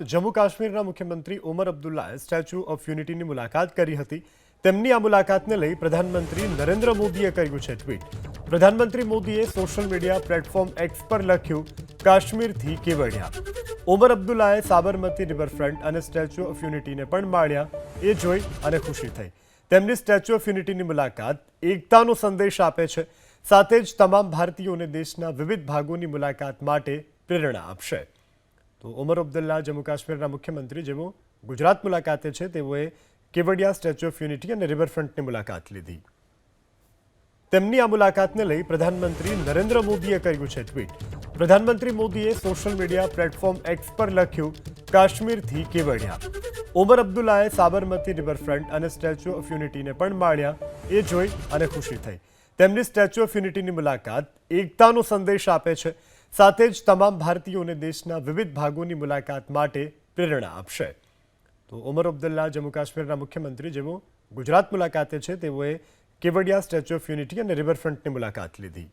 જમ્મુ કાશ્મીરના મુખ્યમંત્રી Omar અબ્દુલ્લાએ statue of યુનિટીની મુલાકાત કરી હતી. તેમની આ મુલાકાતને લઈ પ્રધાનમંત્રી નરેન્દ્ર મોદીએ કર્યું છે ટ્વીટ. પ્રધાનમંત્રી મોદીએ સોશિયલ મીડિયા પ્લેટફોર્મ એક્સ પર લખ્યું, કાશ્મીરથી કેવડિયા. ઓમર અબ્દુલ્લાએ સાબરમતી રિવરફ્રન્ટ અને સ્ટેચ્યુ ઓફ યુનિટીને પણ માણ્યા. એ જોઈ અને ખુશી થઈ. તેમની સ્ટેચ્યુ ઓફ યુનિટીની મુલાકાત એકતાનો સંદેશ આપે છે. સાથે જ તમામ ભારતીયોને દેશના વિવિધ ભાગોની મુલાકાત માટે પ્રેરણા આપશે. તો ઓમર અબ્દુલ્લા જમ્મુ કાશ્મીરના મુખ્યમંત્રી, જેઓ ગુજરાત મુલાકાતે છે, તેઓએ કેવડિયા સ્ટેચ્યુ ઓફ યુનિટી અને રિવરફ્રન્ટની મુલાકાત લીધી. તેમની આ મુલાકાતને લઈ પ્રધાનમંત્રી નરેન્દ્ર મોદીએ કર્યું છે ટ્વીટ. પ્રધાનમંત્રી મોદીએ સોશિયલ મીડિયા પ્લેટફોર્મ એક્સ પર લખ્યું, કાશ્મીરથી કેવડિયા. ઓમર અબ્દુલ્લાએ સાબરમતી રિવરફ્રન્ટ અને સ્ટેચ્યુ ઓફ યુનિટીને પણ માણ્યા, એ જોઈ અને ખુશી થઈ. તેમની સ્ટેચ્યુ ઓફ યુનિટીની મુલાકાત એકતાનો સંદેશ આપે છે સાથે જ તમામ ભારતીયોને દેશના વિવિધ ભાગોની મુલાકાત માટે પ્રેરણા આપશે. તો ઓમર અબ્દુલ્લા, જમ્મુ કાશ્મીરના મુખ્યમંત્રી જેઓ ગુજરાત મુલાકાતે છે, તેઓએ કેવડિયા સ્ટેચ્યુ ઓફ યુનિટી અને રિવરફ્રન્ટની મુલાકાત લીધી.